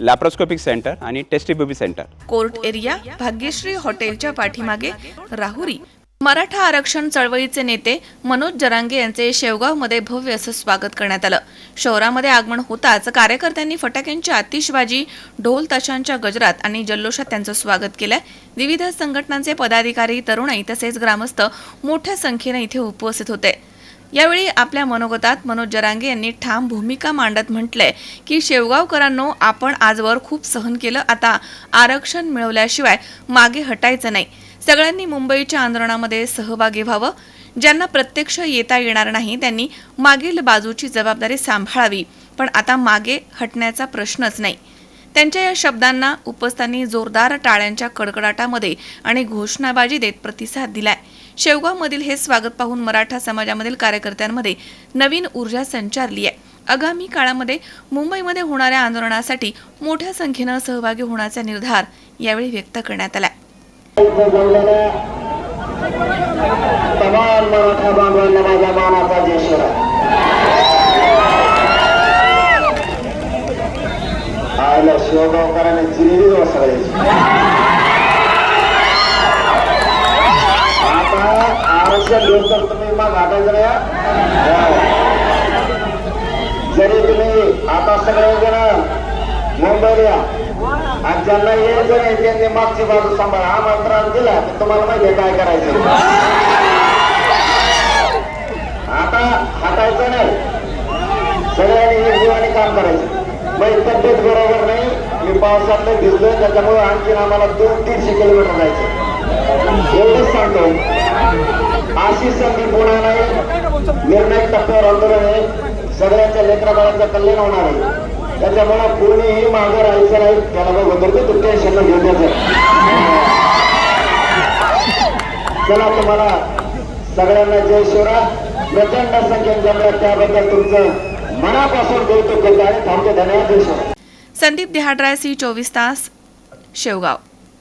Laparoscopic centre आणि test tube baby centre court area Bhagyashree हॉटेलच्या पाठीमागे राहुरी. मराठा आरक्षण चळवळीचे नेते मनोज जरांगे यांचे शेवगावमध्ये भव्य असं स्वागत करण्यात आलं. शहरामध्ये आगमन होताच कार्यकर्त्यांनी फटाक्यांची आतिषबाजी ढोल ताशांच्या गजरात आणि जल्लोषात त्यांचं स्वागत केलंय. विविध संघटनांचे पदाधिकारी तरुणाई तसेच ग्रामस्थ मोठ्या संख्येने इथे उपस्थित होते. यावेळी आपल्या मनोगतात मनोज जरांगे यांनी ठाम भूमिका मांडत म्हटलंय की शेवगावकरांनो आपण आजवर खूप सहन केलं. आता आरक्षण मिळवल्याशिवाय मागे हटायचं नाही. सगळ्यांनी मुंबईच्या आंदोलनामध्ये सहभागी व्हावं. ज्यांना प्रत्यक्ष येता येणार नाही त्यांनी मागील बाजूची जबाबदारी सांभाळावी. पण आता मागे हटण्याचा प्रश्नच नाही. त्यांच्या या शब्दांना उपस्थांनी जोरदार टाळ्यांच्या कडकडाटामध्ये आणि घोषणाबाजी देत प्रतिसाद दिलाय. शेवगावमधील हे स्वागत पाहून मराठा समाजामधील कार्यकर्त्यांमध्ये नवीन ऊर्जा संचारली आहे आगामी काळामध्ये मुंबईमध्ये होणाऱ्या आंदोलनासाठी मोठ्या संख्येनं सहभागी होण्याचा निर्धार यावेळी व्यक्त करण्यात आला तमाम मराठा बांधवांना माझ्या मानाचा जय शिवराय. आयला आता आरक्षण घेऊन तर तुम्ही मग हटायचं नाही जरी तुम्ही आता मुंबईला या आणि ज्यांना यायचं नाही त्यांनी मागची बाजू सांभाळा हा मंत्र दिला तर तुम्हाला माहिती काय करायचं आता हटायचं नाही सगळ्यांनी एक जीवाने काम करायचं मग तब्येत बरोबर नाही मी पावसातलं भिजलोय त्याच्यामुळे आणखीन आम्हाला दोन तीनशे किलोमीटर जायचं एवढंच सांगतो. अशी संधी पुन्हा नाही निर्णायक टप्प्यावर आंदोलन आहे. सगळ्यांच्या लेकरा बाळांचं कल्याण होणार आहे. त्याच्यामुळे कोणीही मागं राहायचं नाही. त्याला बघ होतं तू टेन्शन घेऊन द्यायचं चला तुम्हाला सगळ्यांना जय शिवराय. प्रचंड संख्येने जमल्या त्याबद्दल तुमचं मनापासून कौतुक करतो आणि थांबतो. धन्यवाद जय शिवराय. संदीप देहाड्रायसी चोवीस तास शेवगाव.